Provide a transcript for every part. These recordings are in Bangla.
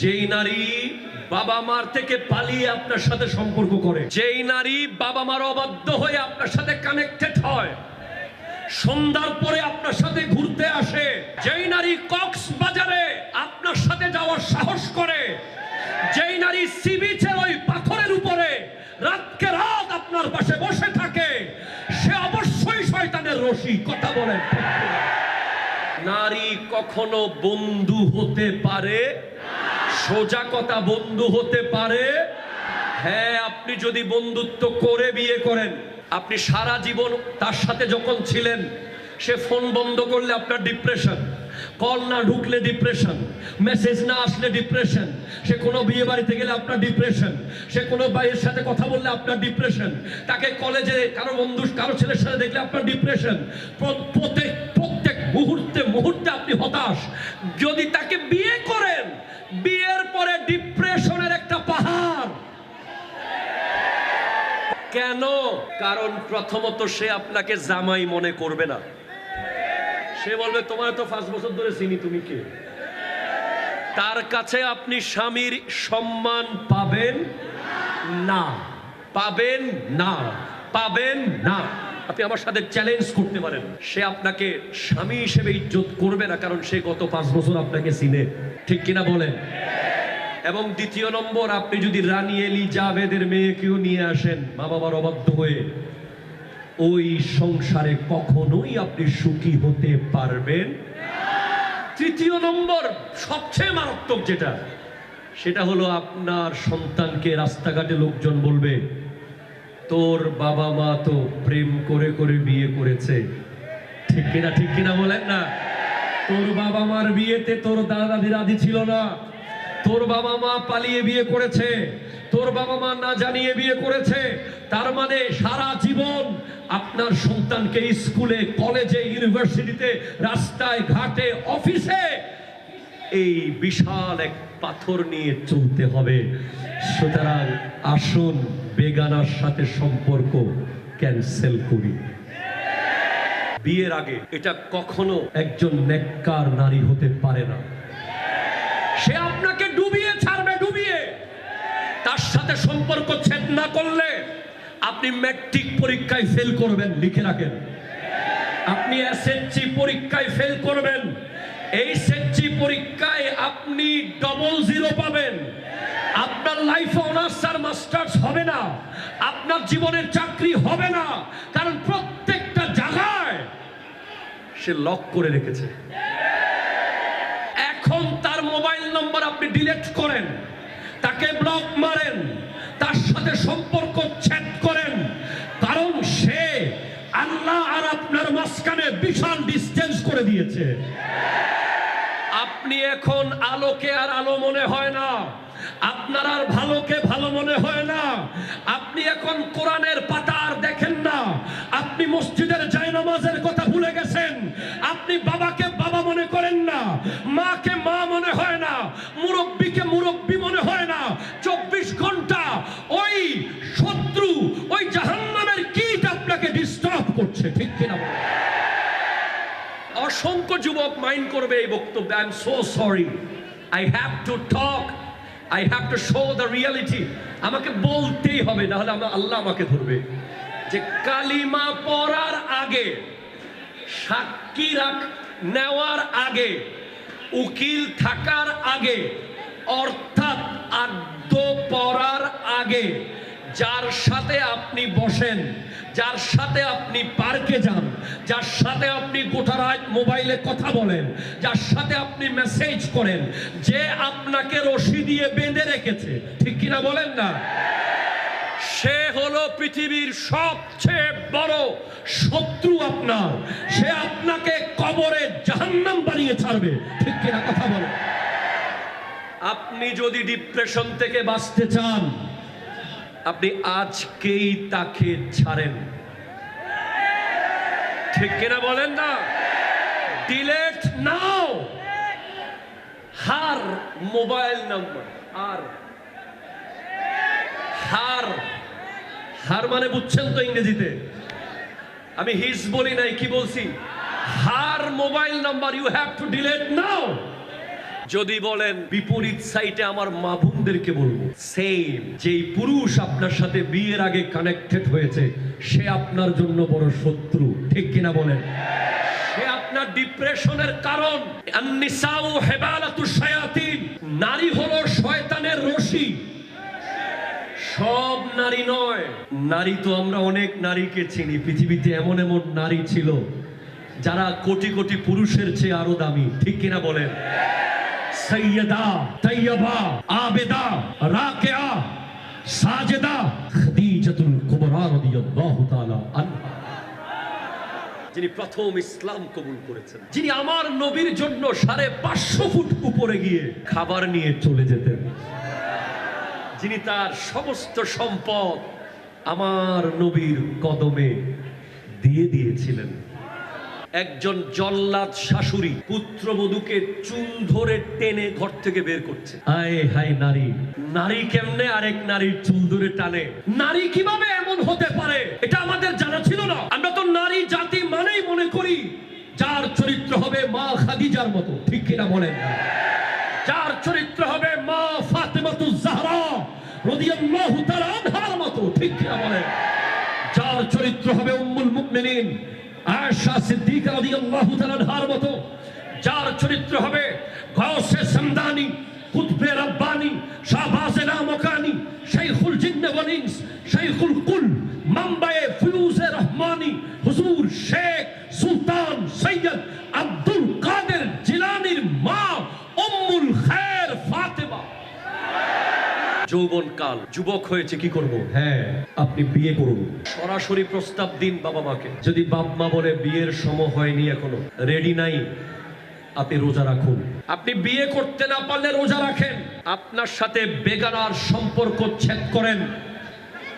যেই নারী বাবা মার থেকে পালিয়ে আপনার সাথে সম্পর্ক করে, যেই নারী বাবা মার অবাধ্য হয়ে আপনার সাথে কানেক্টেড হয়, সন্ধ্যার পরে আপনার সাথে ঘুরতে আসে, যেই নারী কক্সবাজারে আপনার সাথে যাওয়ার সাহস করে, যেই নারী সি বিচের ওই পাথরের উপরে রাতকে রাত আপনার পাশে বসে থাকে, সে অবশ্যই শয়তানের রশি, কথা কিনা? নারী কখনো বন্ধু হতে পারে সোজা কথা বন্ধু হতে পারে? হ্যাঁ আপনি যদি বন্ধুত্ব করে বিয়ে করেন, আপনি সারা জীবন তার সাথে যখন ছিলেন, সে ফোন বন্ধ করলে আপনার ডিপ্রেশন কল না ঢুকলে ডিপ্রেশন মেসেজ না আসলে ডিপ্রেশন সে কোনো বিয়ে বাড়িতে গেলে আপনার ডিপ্রেশন সে কোনো ভাইয়ের সাথে কথা বললে আপনার ডিপ্রেশন তাকে কলেজে কারও বন্ধু, কারও ছেলের সাথে দেখলে আপনার ডিপ্রেশন প্রত্যেক প্রত্যেক মুহূর্তে মুহূর্তে আপনি হতাশ। যদি তাকে বিয়ে করেন বিয়ের পরে ডিপ্রেশনের একটা পাহাড় কেন কারণ প্রথমত সে আপনাকে জামাই মনে করবে না। সে বলবে, তোমার তো পাঁচ বছর ধরে চিনি, তুমি কে? তার কাছে আপনি স্বামীর সম্মান পাবেন না। পাবেন না। পাবেন না। আপনি আমার সাথে চ্যালেঞ্জ করতে পারেন। সে আপনাকে স্বামী হিসেবে ইজ্জত করবে না, কারণ সে গত পাঁচ বছর আপনাকে চিনে। ঠিক কিনা বলেন? এবং দ্বিতীয় নম্বর, আপনি যদি রানী এলিজাবেদের মেয়েকেও নিয়ে আসেন মা বাবার অবাধ্য হয়ে, ওই সংসারে কখনোই আপনি সুখী হতে পারবেন তৃতীয় নম্বর, সবচেয়ে মারাত্মক যেটা, সেটা হলো আপনার সন্তানকে রাস্তাঘাটে লোকজন বলবে, তোর বাবা মা তো প্রেম করে করে বিয়ে করেছে। ঠিক কিনা ঠিক কিনা বলেন না? তোর বাবা মার বিয়েতে তোর দাদা দাদি রাজি ছিল না। তোর বাবা মা পালিয়ে বিয়ে করেছে। তোর বাবা মা না জানিয়ে বিয়ে করেছে। তার মানে সারা জীবন আপনার সন্তানকে স্কুলে, কলেজে, ইউনিভার্সিটিতে, রাস্তায়, ঘাটে, অফিসে এই বিশাল এক পাথর নিয়ে চলতে হবে। সুতরাং আসুন বেগানার সাথে সম্পর্ক ক্যান্সেল করি। বিয়ের আগে এটা কখনো একজন নেককার নারী হতে পারে না। সে আপনাকে ডুবিয়ে ছাড়বে, ডুবিয়ে। তার সাথে সম্পর্ক ছেদ না করলে আপনি ম্যাট্রিক পরীক্ষায় ফেল করবেন, লিখে রাখেন। আপনি এসএসসি পরীক্ষায় ফেল করবেন। এই সেসসি পরীক্ষায় আপনি ডবল জিরো পাবেন। আপনার লাইফ অনার্স আর মাস্টার্স হবে না। আপনার জীবনের চাকরি হবে না। কারণ প্রত্যেকটা জায়গায় সে লক করে রেখেছে। নম্বর আপনি ডিলিট করেন, তাকে ব্লক মারেন, তার সাথে সম্পর্ক ছেদ করেন, কারণ সে আল্লাহ আর আপনার মাঝখানে বিশাল ডিস্টেন্স করে দিয়েছে। আপনি এখন আলোকে আর আলো মনে হয় না, আপনার আর ভালোকে ভালো মনে হয় না, আপনি এখন কোরআনের পাতা আর দেখেন না, আপনি মসজিদের জায়নামাজের কথা ভুলে গেছেন, আপনি বাবাকে বাবা মনে করেন না। মাকে মা মনে হয় না, মুরব্বীকে মুরব্বী মনে হয় না। চব্বিশ ঘণ্টা ওই শত্রু, ওই জাহান্নামের কীট আপনাকে ডিস্টার্ব করছে, ঠিক কিনা অসংখ্য যুবক মাইন্ড করবে এই বক্তব্য I am so sorry I have to talk I have to show the reality আমাকে বলতেই হবে না হলে আমার আল্লাহ আমাকে ধরবে। যে কালিমা পড়ার আগে সাক্ষী রাখ নেওয়ার আগে, উকিল থাকার আগে, অর্থাৎ আদ্য পড়ার আগে, যার সাথে আপনি বসেন, যার সাথে আপনি পার্কে যান, যার সাথে আপনি গোটা রাত মোবাইলে কথা বলেন, যার সাথে আপনি মেসেজ করেন, যে আপনাকে রশি দিয়ে বেঁধে রেখেছে, ঠিক কিনা বলেন না? সে হলো পৃথিবীর সবচেয়ে বড় শত্রু আপনার। সে আপনাকে কবরে জাহান্নাম বানিয়ে ছাড়বে। ঠিক কিনা কথা বলো। আপনি যদি ডিপ্রেশন থেকে বাঁচতে চান, আপনি আজকেই তাকে ছাড়েন। ঠিক কিনা বলেন না? Delete now her mobile number. আর। হার হার মানে বুঝছেন তো ইংরেজিতে? আমি হিস বলি নাই, কি বলছি? Her mobile number you have to delete now যদি বলেন, বিপরীত সাইটে আমার মা বোনদেরকে বলব সেম যেই পুরুষ আপনার সাথে বিয়ের আগে কানেক্টেড হয়েছে, সে আপনার জন্য বড় শত্রু, ঠিক কিনা বলেন? সে আপনার ডিপ্রেশনের কারণ। নারী হলো শয়তানের রশি। সব নারী নয়। নারী তো আমরা অনেক নারীকে চিনি। পৃথিবীতে এমন এমন নারী ছিল যারা কোটি কোটি পুরুষের চেয়ে আরও দামি। ঠিক কিনা বলেন? সৈয়দা, তৈয়বা, আবেদা, রাকেয়া, সাজেদা, খাদিজাতুল কুবরা রাদিয়াল্লাহু তাআলা আনহা। যিনি প্রথম ইসলাম কবুল করেছেন, যিনি আমার নবীর জন্য সাড়ে পাঁচশো ফুট উপরে গিয়ে খাবার নিয়ে চলে যেতেন। যিনি তার সমস্ত সম্পদ আমার নবীর কদমে দিয়ে দিয়েছিলেন। একজন জল্লাদ শাশুড়ি পুত্রবধূকে চুল ধরে টেনে ঘর থেকে বের করছে। আয় হাই নারী। নারী কেমনে আরেক নারীর চুল ধরে টানে? নারী কীভাবে এমন হতে পারে? এটা আমাদের জানা ছিল না। আমরা তো নারী জাতি মানেই মনে করি, যার চরিত্র হবে মা খাদিজার মতো। ঠিক কিনা বলেন? যার চরিত্র হবে মা ফাতেমাতু জাহরা রাদিয়াল্লাহু তাআলা আনহার মতো, ঠিক কিনা বলেন? যার চরিত্র হবে উম্মুল মুমিনিন আয়েশা সিদ্দিকা রাদিয়াল্লাহু তাআলা আনহার মতো। যার চরিত্র হবে গাউসে সামদানি, কুতবে রব্বানি, শাহবাজে নামকানি, শাইখুল জিন্ন ওয়াল ইনস, শাইখুল কুল, মামবায়ে ফুয়ুজে রহমানি, হুজুর শেখ সুলতান সৈয়দ যৌবন কাল যুবক হয়েছে কি করব? হ্যাঁ। আপনি বিয়ে করুন। সরাসরি প্রস্তাব দিন বাবা মাকে। যদি বাপ মা বলে বিয়ের সময় হয়নি এখনও রেডি নাই আপনি রোজা রাখুন। আপনি বিয়ে করতে না পারলে রোজা রাখেন। আপনার সাথে বেগানার সম্পর্ক ছেদ করেন।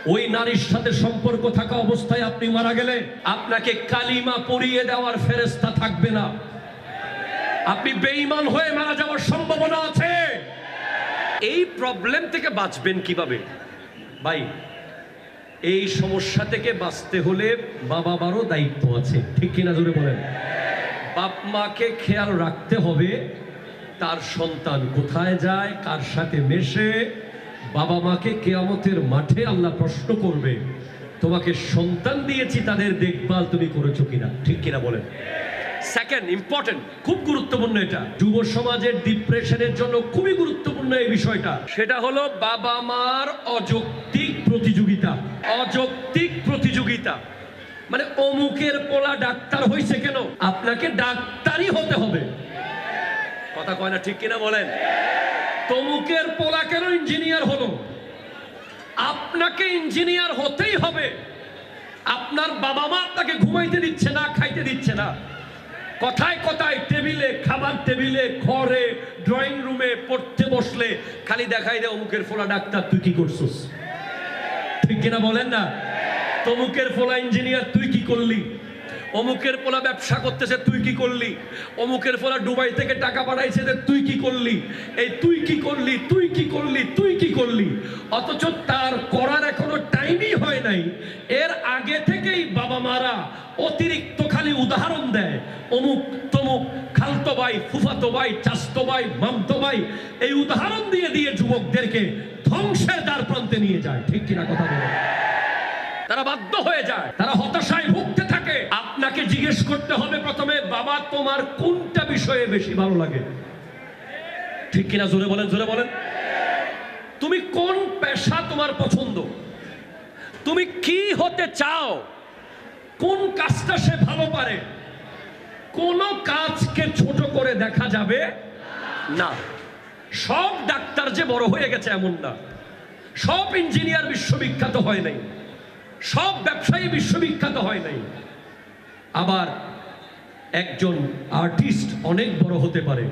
ওই নারীর সাথে সম্পর্ক থাকা অবস্থায় আপনি মারা গেলে আপনাকে কালিমা পরিয়ে দেওয়ার ফেরেস্তা থাকবে না। আপনি বেঈমান হয়ে মারা যাওয়ার সম্ভাবনা আছে। এই প্রবলেম থেকে বাঁচবেন কীভাবে? ভাই, এই সমস্যা থেকে বাঁচতে হলে বাবা মারও দায়িত্ব আছে, ঠিক কিনা জোরে বলেন? বাপ মাকে খেয়াল রাখতে হবে, তার সন্তান কোথায় যায়, কার সাথে মেশে বাবা মাকে কেয়ামতের মাঠে আল্লাহ প্রশ্ন করবে, তোমাকে সন্তান দিয়েছি তাদের দেখভাল তুমি করেছ কিনা, ঠিক কিনা বলেন? সেকেন্ড ইম্পর্টেন্ট খুব গুরুত্বপূর্ণ এটা। যুব সমাজের ডিপ্রেশনের জন্য খুবই গুরুত্বপূর্ণ এই বিষয়টা। সেটা হলো বাবা মার অযৌক্তিক প্রতিযোগিতা। অযৌক্তিক প্রতিযোগিতা। মানে অমুকের পোলা ডাক্তার হয়েছে কেন? আপনাকে ডাক্তারই হতে হবে। কথা কয় না ঠিক কিনা বলেন? তমুকের পোলা কেন ইঞ্জিনিয়ার হলো? আপনাকে ইঞ্জিনিয়ার হতেই হবে। আপনার বাবা মা আপনাকে ঘুমাইতে দিচ্ছে না, খাইতে দিচ্ছে না। কথায় কথায় টেবিলে, খাবার টেবিলে, ঘরে ড্রয়িং রুমে পড়তে বসলে খালি দেখাই দে অমুকের ফোলা ডাক্তার, তুই কি করছিস? ঠিক কিনা বলেন না? তমুকের ফোলা ইঞ্জিনিয়ার তুই কি করলি? অমুকের পোলা ব্যবসা করতেছে, তুই কি করলি? অমুকের পোলা দুবাই থেকে টাকা পাঠাইছে তুই কি করলি? এই তুই কি করলি, তুই কি করলি, তুই কি করলি? অথচ তার করার এখনও টাইমই হয় নাই। এর আগে থেকেই বাবা মারা অতিরিক্ত খালি উদাহরণ দেয়, অমুক তমুক, খালতো ভাই, ফুফাতো ভাই চাস্তো ভাই, মামতো ভাই, এই উদাহরণ দিয়ে দিয়ে যুবকদেরকে ধ্বংসের দ্বার প্রান্তে নিয়ে যায়, ঠিক কিনা কথা বলে? তারা বাধ্য হয়ে যায়, তারা হতাশায় ভুগতে থাকে। আপনাকে জিজ্ঞেস করতে হবে প্রথমে, বাবা, তোমার কোনটা বিষয়ে বেশি ভালো লাগে? ঠিক কিনা জোরে বলেন জোরে বলেন। তুমি কোন পেশা তোমার পছন্দ? তুমি কি হতে চাও? কোন কাজটা সে ভালো পারে? কোন কাজকে ছোট করে দেখা যাবে? না। সব ডাক্তার যে বড় হয়ে গেছে এমন না। সব ইঞ্জিনিয়ার বিশ্ববিখ্যাত হয় নাই। সব ব্যবসায়ী বিশ্ববিখ্যাত হয় নাই। আবার একজন আর্টিস্ট অনেক বড় হতে পারে।